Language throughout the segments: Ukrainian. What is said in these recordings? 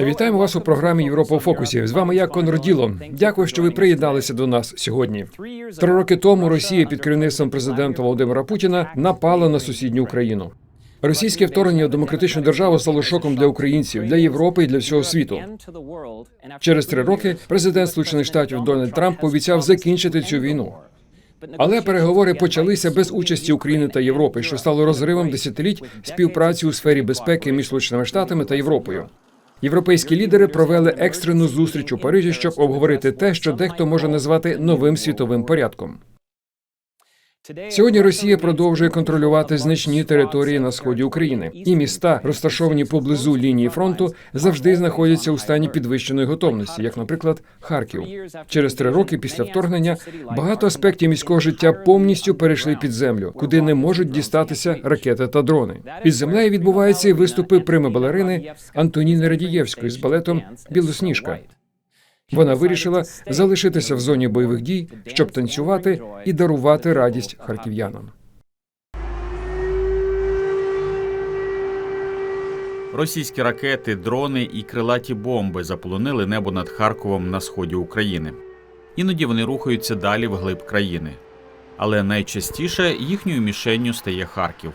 Вітаємо вас у програмі Європа у фокусі. З вами я Конор Діло. Дякую, що ви приєдналися до нас сьогодні. Три роки тому Росія під керівництвом президента Володимира Путіна напала на сусідню Україну. Російське вторгнення в демократичну державу стало шоком для українців, для Європи і для всього світу. Через три роки президент Сполучених Штатів Дональд Трамп пообіцяв закінчити цю війну. Але переговори почалися без участі України та Європи, що стало розривом десятиліть співпраці у сфері безпеки між Сполученими Штатами та Європою. Європейські лідери провели екстрену зустріч у Парижі, щоб обговорити те, що дехто може назвати новим світовим порядком. Сьогодні Росія продовжує контролювати значні території на сході України, і міста, розташовані поблизу лінії фронту, завжди знаходяться у стані підвищеної готовності, як, наприклад, Харків. Через три роки після вторгнення багато аспектів міського життя повністю перейшли під землю, куди не можуть дістатися ракети та дрони. Під землею відбуваються і виступи прима балерини Антоніни Радієвської з балетом Білосніжка. Вона вирішила залишитися в зоні бойових дій, щоб танцювати і дарувати радість харків'янам. Російські ракети, дрони і крилаті бомби заполонили небо над Харковом на сході України. Іноді вони рухаються далі вглиб країни. Але найчастіше їхньою мішенню стає Харків.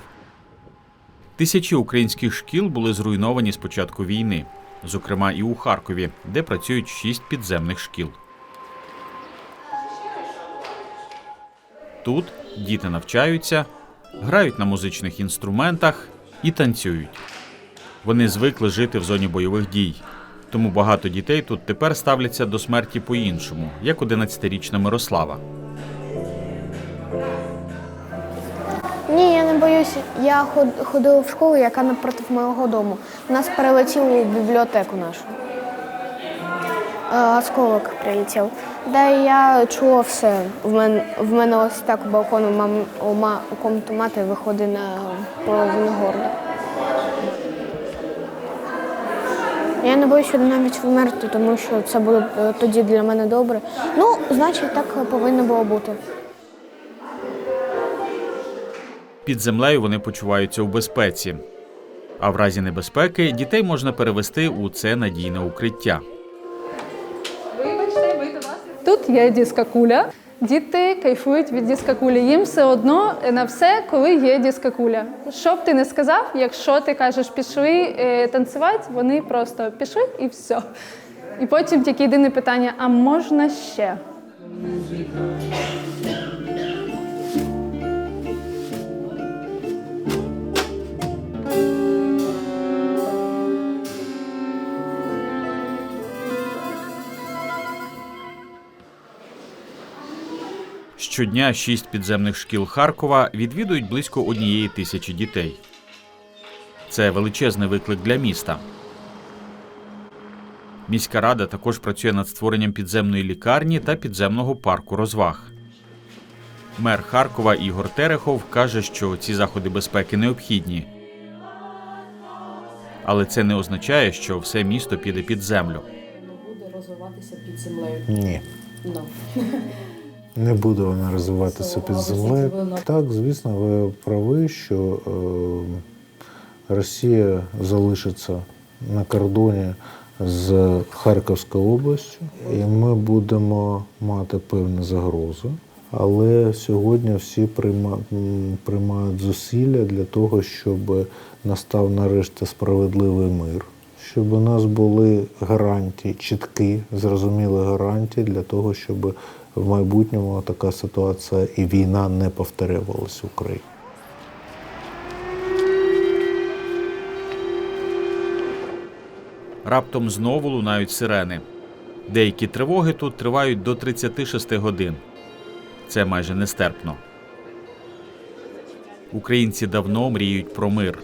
Тисячі українських шкіл були зруйновані з початку війни, зокрема і у Харкові, де працюють шість підземних шкіл. Тут діти навчаються, грають на музичних інструментах і танцюють. Вони звикли жити в зоні бойових дій. Тому багато дітей тут тепер ставляться до смерті по-іншому, як 11-річна Мирослава. Ні, я не боюся. Я ходила в школу, яка напроти мого дому. Нас перелетіло в бібліотеку нашу. Е, Осколок прилетів. Да, я чула все. В мене, в мене ось так у балкону мам, у, ма, у комнату мати виходить на половину горда. Я не боюся навіть вмерти, тому що це буде е, тоді для мене добре. Ну, значить, так повинно було бути. Під землею вони почуваються у безпеці. А в разі небезпеки дітей можна перевести у це надійне укриття. Вибачте, ви до нас. Тут є дискакуля. Діти кайфують від дискакулі. Їм все одно на все, коли є дискакуля. Що б ти не сказав, якщо ти кажеш пішли е, танцювати, вони просто пішли і все. І потім тільки єдине питання: а можна ще? Щодня шість підземних шкіл Харкова відвідують близько однієї тисячі дітей. Це величезний виклик для міста. Міська рада також працює над створенням підземної лікарні та підземного парку розваг. Мер Харкова Ігор Терехов каже, що ці заходи безпеки необхідні. Але це не означає, що все місто піде під землю. буде розвиватися під землею. Ні, Ну. Не буде вона розвиватися під землею. Так, звісно, ви праві, що е, Росія залишиться на кордоні з Харківською областю, і ми будемо мати певні загрози. Але сьогодні всі приймають зусилля для того, щоб настав нарешті справедливий мир, щоб у нас були гарантії, чіткі, зрозумілі гарантії для того, щоб в майбутньому така ситуація і війна не повторювалася в Україні. Раптом знову лунають сирени. Деякі тривоги тут тривають до 36 годин. Це майже нестерпно. Українці давно мріють про мир.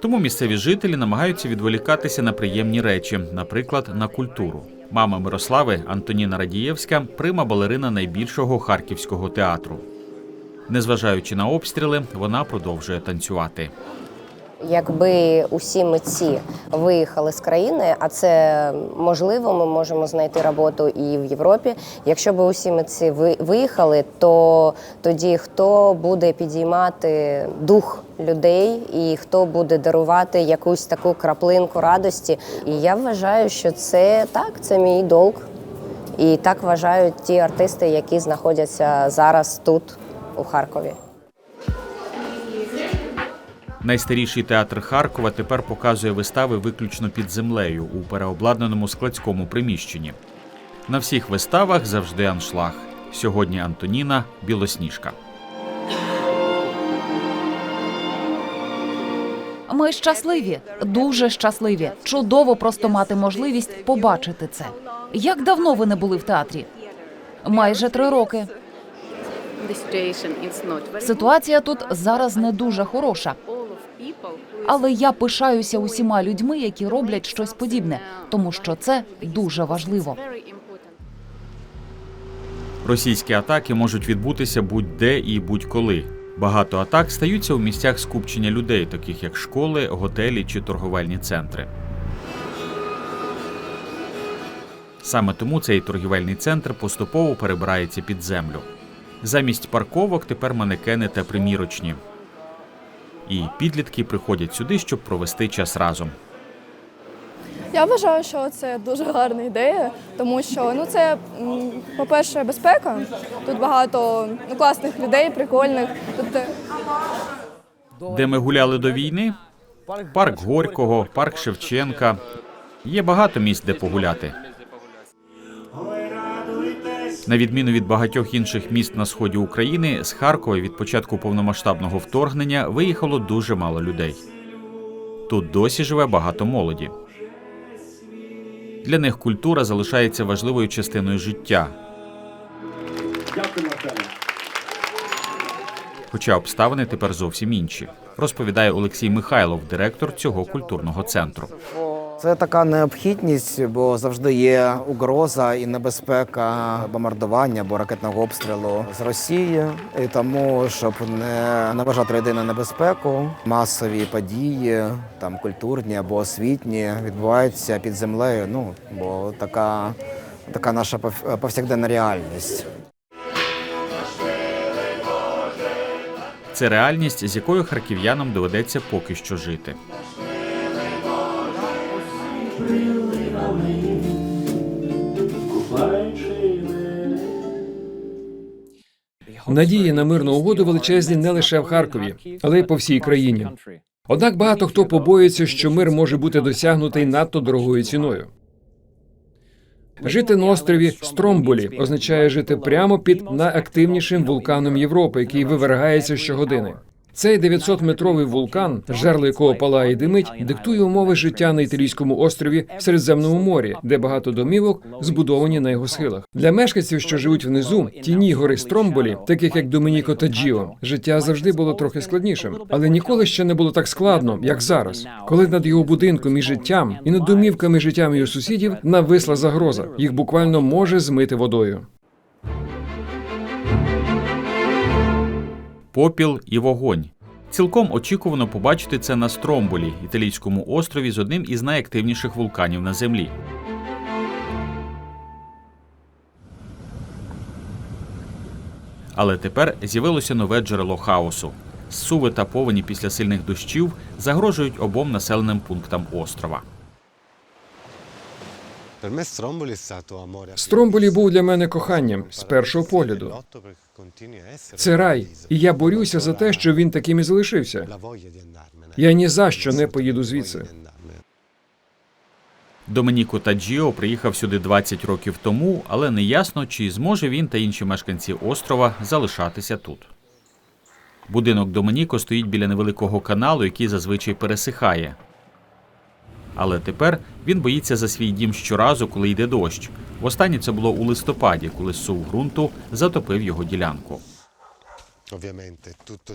Тому місцеві жителі намагаються відволікатися на приємні речі, наприклад, на культуру. Мама Мирослави Антоніна Радієвська прима балерина найбільшого харківського театру. Незважаючи на обстріли, вона продовжує танцювати. Якби усі митці виїхали з країни, а це можливо, ми можемо знайти роботу і в Європі. Якщо б усі митці ви- виїхали, то тоді хто буде підіймати дух людей і хто буде дарувати якусь таку краплинку радості? І я вважаю, що це так, це мій долг. І так вважають ті артисти, які знаходяться зараз тут, у Харкові. Найстаріший театр Харкова тепер показує вистави виключно під землею у переобладнаному складському приміщенні. На всіх виставах завжди аншлаг. Сьогодні Антоніна Білосніжка. Ми щасливі, дуже щасливі. Чудово просто мати можливість побачити це. Як давно ви не були в театрі? Майже три роки. Ситуація тут зараз не дуже хороша. Але я пишаюся усіма людьми, які роблять щось подібне, тому що це дуже важливо. Російські атаки можуть відбутися будь-де і будь-коли. Багато атак стаються у місцях скупчення людей, таких як школи, готелі чи торговельні центри. Саме тому цей торгівельний центр поступово перебирається під землю. Замість парковок тепер манекени та примірочні. І підлітки приходять сюди, щоб провести час разом. Я вважаю, що це дуже гарна ідея, тому що ну це, по-перше, безпека. Тут багато ну, класних людей, прикольних. Тут е, Де ми гуляли до війни? Парк Горького, парк Шевченка. Є багато місць, де погуляти. На відміну від багатьох інших міст на сході України, з Харкова від початку повномасштабного вторгнення виїхало дуже мало людей. Тут досі живе багато молоді. Для них культура залишається важливою частиною життя. Хоча обставини тепер зовсім інші, розповідає Олексій Михайлов, директор цього культурного центру. Це така необхідність, бо завжди є угроза і небезпека бомбардування або ракетного обстрілу з Росії. І тому, щоб не наважати людей на небезпеку, масові події, там культурні або освітні, відбуваються під землею. Ну бо така, така наша пов- повсякденна реальність. Це реальність, з якою харків'янам доведеться поки що жити. Надії на мирну угоду величезні не лише в Харкові, але й по всій країні. Однак багато хто побоюється, що мир може бути досягнутий надто дорогою ціною. Жити на острові Стромболі означає жити прямо під найактивнішим вулканом Європи, який вивергається щогодини. Цей 900-метровий вулкан, жерло якого палає і димить, диктує умови життя на італійському острові в Середземному морі, де багато домівок збудовані на його схилах. Для мешканців, що живуть внизу, тіні гори Стромболі, таких як Домініко та Джіо, життя завжди було трохи складнішим, але ніколи ще не було так складно, як зараз, коли над його будинком і життям, і над домівками життям його сусідів нависла загроза. Їх буквально може змити водою. Попіл і вогонь. Цілком очікувано побачити це на Стромболі, італійському острові з одним із найактивніших вулканів на землі. Але тепер з'явилося нове джерело хаосу. Суви та повені після сильних дощів загрожують обом населеним пунктам острова. Стромболі був для мене коханням з першого погляду. Це рай, і я борюся за те, що він таким і залишився. Я ні за що не поїду звідси. Домініко Таджіо приїхав сюди 20 років тому, але не ясно, чи зможе він та інші мешканці острова залишатися тут. Будинок Домініко стоїть біля невеликого каналу, який зазвичай пересихає. Але тепер він боїться за свій дім щоразу, коли йде дощ. Востаннє це було у листопаді, коли сув ґрунту затопив його ділянку.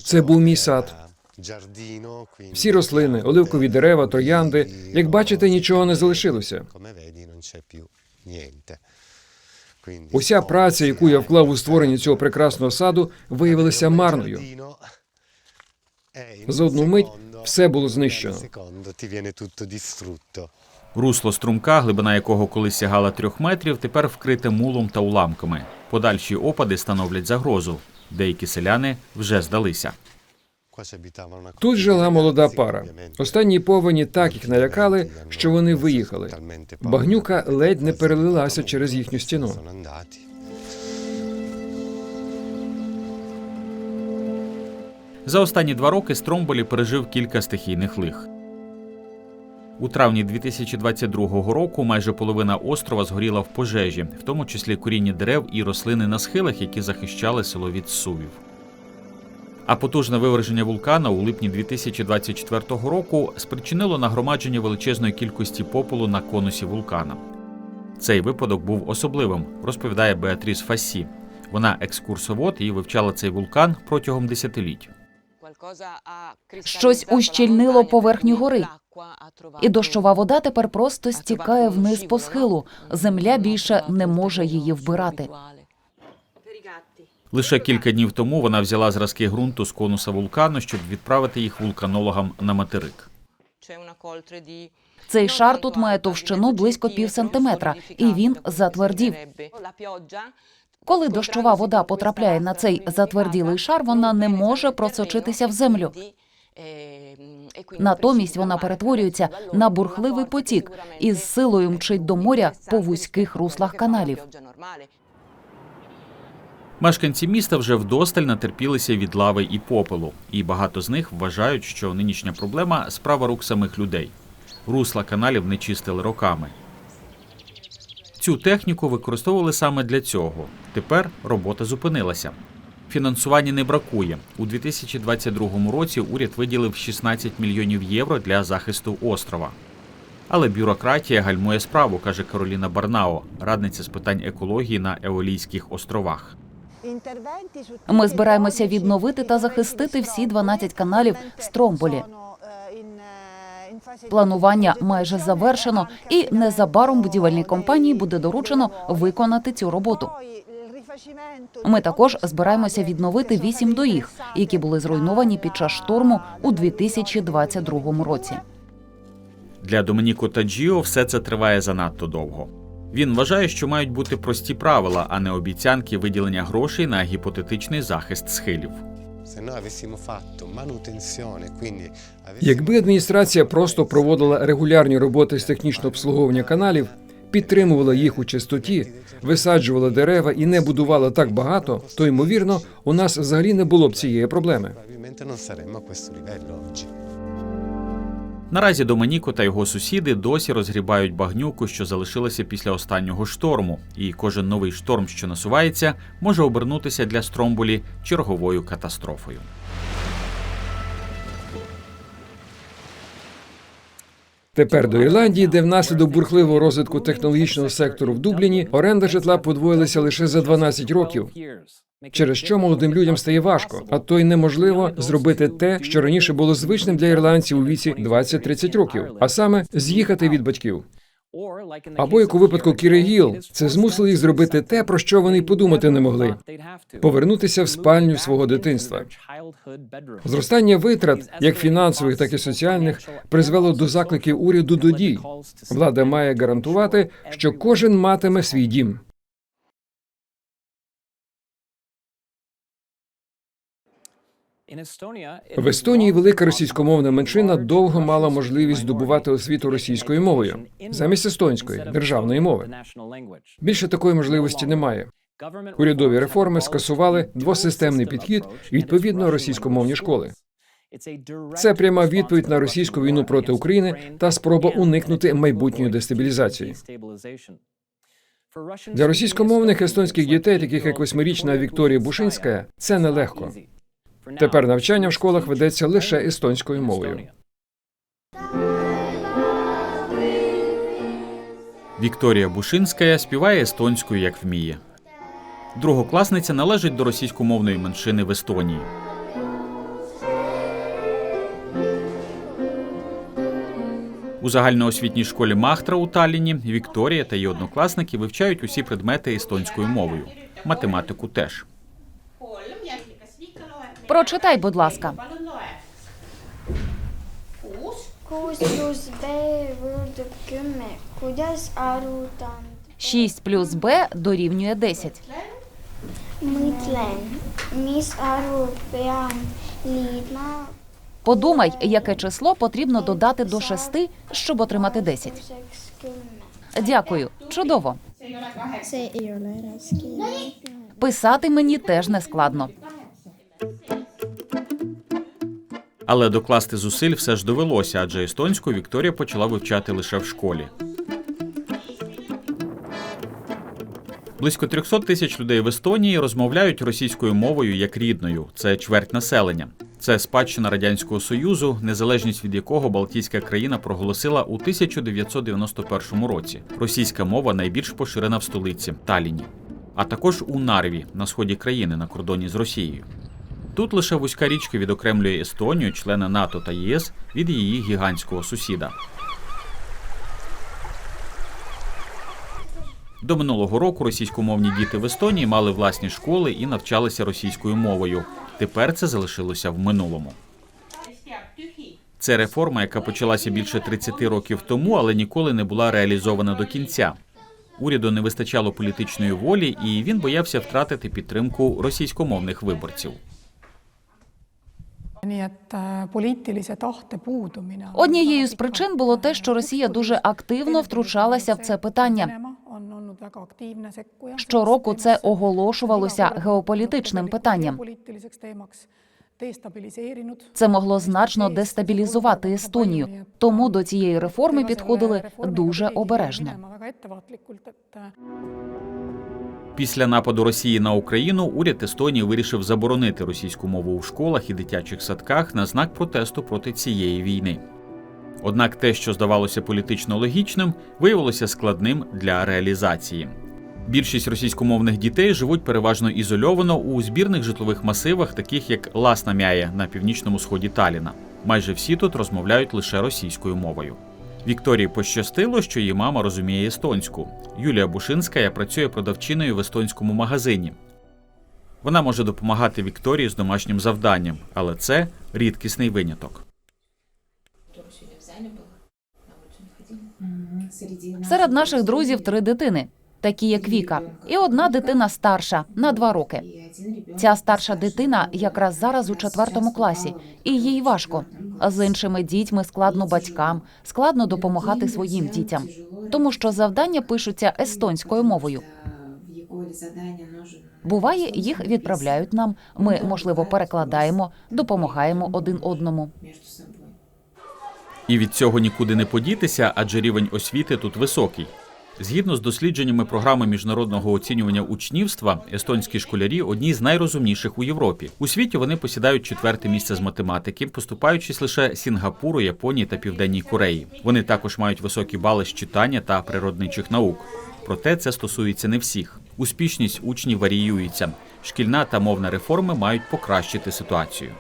Це був мій сад. Всі рослини, оливкові дерева, троянди. Як бачите, нічого не залишилося. Уся праця, яку я вклав у створення цього прекрасного саду, виявилася марною. За одну мить Все було знищено. Русло струмка, глибина якого колись сягала трьох метрів, тепер вкрите мулом та уламками. Подальші опади становлять загрозу. Деякі селяни вже здалися. Тут жила молода пара. Останні повені так їх налякали, що вони виїхали. Багнюка ледь не перелилася через їхню стіну. За останні два роки Стромболі пережив кілька стихійних лих. У травні 2022 року майже половина острова згоріла в пожежі, в тому числі коріння дерев і рослини на схилах, які захищали село від сувів. А потужне виверження вулкана у липні 2024 року спричинило нагромадження величезної кількості попелу на конусі вулкана. Цей випадок був особливим, розповідає Беатріс Фассі. Вона екскурсовод і вивчала цей вулкан протягом десятиліть. Щось ущільнило поверхню гори. І дощова вода тепер просто стікає вниз по схилу. Земля більше не може її вбирати. Лише кілька днів тому вона взяла зразки ґрунту з конуса вулкану, щоб відправити їх вулканологам на материк. Цей шар тут має товщину близько пів сантиметра, і він затвердів. Коли дощова вода потрапляє на цей затверділий шар, вона не може просочитися в землю. Натомість вона перетворюється на бурхливий потік і з силою мчить до моря по вузьких руслах каналів. Мешканці міста вже вдосталь натерпілися від лави і попелу, і багато з них вважають, що нинішня проблема справа рук самих людей. Русла каналів не чистили роками. Цю техніку використовували саме для цього. Тепер робота зупинилася. Фінансування не бракує. У 2022 році уряд виділив 16 мільйонів євро для захисту острова. Але бюрократія гальмує справу, каже Кароліна Барнао, радниця з питань екології на Еолійських островах. Ми збираємося відновити та захистити всі 12 каналів Стромболі. Планування майже завершено, і незабаром будівельній компанії буде доручено виконати цю роботу. Ми також збираємося відновити вісім доріг, які були зруйновані під час шторму у 2022 році. Для Домініко Таджіо все це триває занадто довго. Він вважає, що мають бути прості правила, а не обіцянки виділення грошей на гіпотетичний захист схилів. Якби адміністрація просто проводила регулярні роботи з технічного обслуговування каналів, підтримувала їх у чистоті, висаджувала дерева і не будувала так багато, то ймовірно, у нас взагалі не було б цієї проблеми. Наразі Доменіко та його сусіди досі розгрібають багнюку, що залишилася після останнього шторму, і кожен новий шторм, що насувається, може обернутися для Стромболі черговою катастрофою. Тепер до Ірландії, де внаслідок бурхливого розвитку технологічного сектору в Дубліні оренда житла подвоїлася лише за 12 років. Через що молодим людям стає важко, а то й неможливо зробити те, що раніше було звичним для ірландців у віці 20-30 років, а саме з'їхати від батьків. Або як у випадку Кіри Гіл, це змусило їх зробити те, про що вони й подумати не могли повернутися в спальню свого дитинства. Зростання витрат, як фінансових, так і соціальних, призвело до закликів уряду до дій. Влада має гарантувати, що кожен матиме свій дім. В Естонії велика російськомовна меншина довго мала можливість здобувати освіту російською мовою замість естонської державної мови. Більше такої можливості немає. Урядові реформи скасували двосистемний підхід відповідно російськомовні школи. Це пряма відповідь на російську війну проти України та спроба уникнути майбутньої дестабілізації. Для російськомовних естонських дітей, таких як восьмирічна Вікторія Бушинська, це нелегко. Тепер навчання в школах ведеться лише естонською мовою. Вікторія Бушинська співає естонською, як вміє. Другокласниця належить до російськомовної меншини в Естонії. У загальноосвітній школі Махтра у Талліні Вікторія та її однокласники вивчають усі предмети естонською мовою. Математику теж. Прочитай, будь ласка. 6 плюс Б дорівнює 10. mõtlen, mis arvu Подумай, яке число потрібно додати до 6, щоб отримати 10. vastuseks kümme. Дякую, чудово. Писати мені теж не складно. Але докласти зусиль все ж довелося, адже естонську Вікторія почала вивчати лише в школі. Близько 300 тисяч людей в Естонії розмовляють російською мовою як рідною. Це чверть населення. Це спадщина радянського союзу, незалежність від якого Балтійська країна проголосила у 1991 році. Російська мова найбільш поширена в столиці Таліні, а також у Нарві на сході країни на кордоні з Росією. Тут лише вузька річка відокремлює Естонію, члена НАТО та ЄС, від її гігантського сусіда. До минулого року російськомовні діти в Естонії мали власні школи і навчалися російською мовою. Тепер це залишилося в минулому. Це реформа, яка почалася більше 30 років тому, але ніколи не була реалізована до кінця. Уряду не вистачало політичної волі, і він боявся втратити підтримку російськомовних виборців. Nii et äh, poliitilise tahte puudumine. Однією з причин було те, що Росія дуже активно втручалася в це питання. Щороку це оголошувалося геополітичним питанням. Це могло значно дестабілізувати Естонію. Тому до цієї реформи підходили дуже обережно. Після нападу Росії на Україну уряд Естонії вирішив заборонити російську мову у школах і дитячих садках на знак протесту проти цієї війни. Однак те, що здавалося політично логічним, виявилося складним для реалізації. Більшість російськомовних дітей живуть переважно ізольовано у збірних житлових масивах, таких як Ласнамяє на північному сході Таліна. Майже всі тут розмовляють лише російською мовою. Вікторії пощастило, що її мама розуміє естонську. Юлія Бушинська працює продавчиною в естонському магазині. Вона може допомагати Вікторії з домашнім завданням, але це рідкісний виняток. Серед наших друзів три дитини, такі як Віка, і одна дитина старша на два роки. Ця старша дитина якраз зараз у четвертому класі, і їй важко. З іншими дітьми складно батькам, складно допомагати своїм дітям, тому що завдання пишуться естонською мовою. Буває, їх відправляють нам. Ми, можливо, перекладаємо, допомагаємо один одному. І від цього нікуди не подітися, адже рівень освіти тут високий. Згідно з дослідженнями програми міжнародного оцінювання учнівства, естонські школярі одні з найрозумніших у Європі. У світі вони посідають четверте місце з математики, поступаючись лише Сінгапуру, Японії та Південній Кореї. Вони також мають високі бали з читання та природничих наук. Проте це стосується не всіх. Успішність учнів варіюється. Шкільна та мовна реформи мають покращити ситуацію.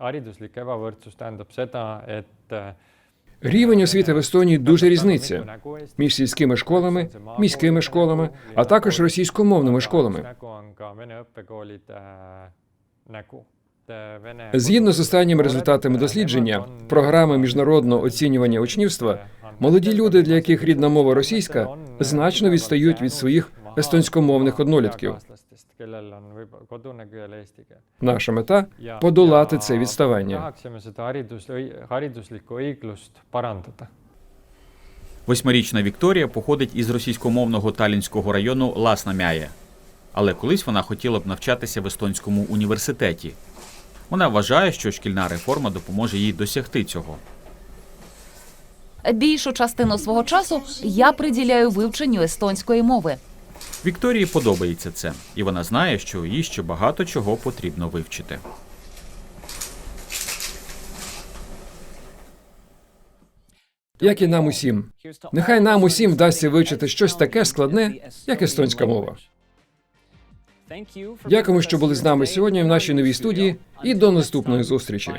hariduslik ebavõrdsus tähendab seda, et Рівень освіти в Естонії дуже різниця між сільськими школами, міськими школами, а також російськомовними школами. Згідно з останніми результатами дослідження програми міжнародного оцінювання учнівства, молоді люди, для яких рідна мова російська, значно відстають від своїх естонськомовних однолітків. Kellel on võib-olla kodune keel eesti keel. Наша мета подолати це відставання. tahaksime seda haridus, hariduslikku õiglust parandada. Восьмирічна Вікторія походить із російськомовного талінського району Ласнамяє. Але колись вона хотіла б навчатися в естонському університеті. Вона вважає, що шкільна реформа допоможе їй досягти цього. Більшу частину свого часу я приділяю вивченню естонської мови. Вікторії подобається це, і вона знає, що їй ще багато чого потрібно вивчити. Як і нам усім. Нехай нам усім вдасться вивчити щось таке складне, як естонська мова. Дякуємо, що були з нами сьогодні в нашій новій студії, і до наступної зустрічі.